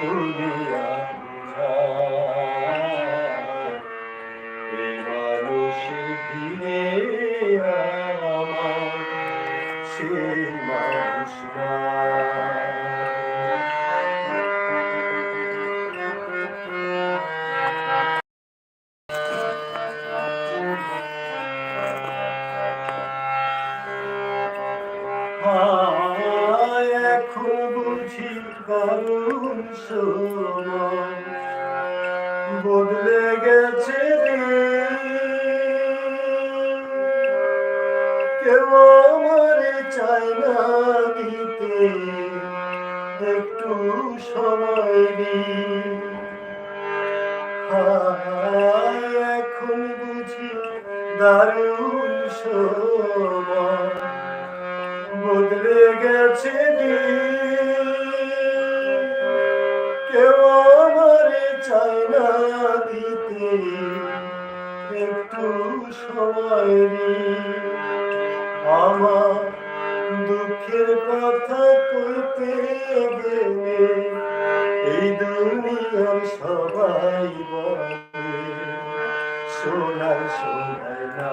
দুনিয়া। এই মানুষের ভিড়ে আমার সেই মানুষ নাই। হায়, এখন বুঝি সময় বদলে গেছে কেউ আমার চাই না দিতে, একটু সময় এখন বুঝি দারুণ সময়। বদলে গেছে। কেউ আমার চাই না দিতে। একটু সময় আমার দুঃখের কথা কইতে গেলে এই দুনিয়ার সবাই বলে সোনার সোনার না।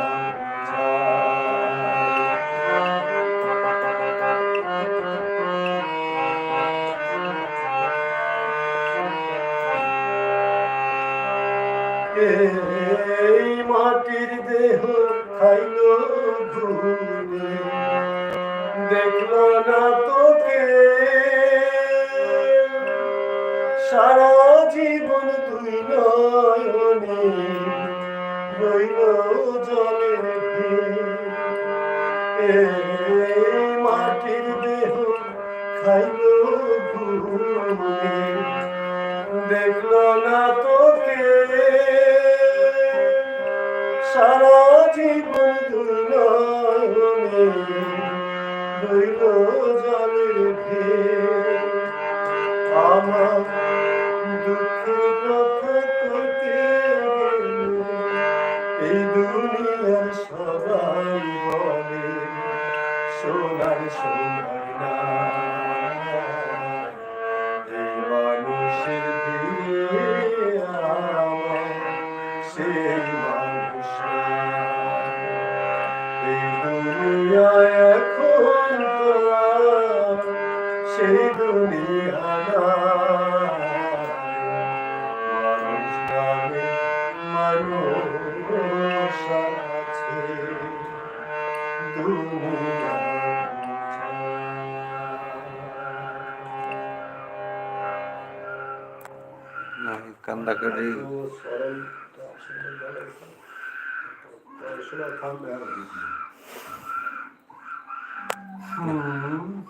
এই মাটির দেহ খাইল ঘুরে দেখল না তোকে। সারা জীবন তুই নয়নে রইল জলের এই মাটির দেহ খাইল রইল জলের আমার দুঃখের কথা গেলে এই দুনিয়ার সবাই বলে, সোনার সোনার না এই মানুষের দুনিয়া নাই। মানুষ নামে মানুষ আছে দুনিয়া কান্দাকাটি হুম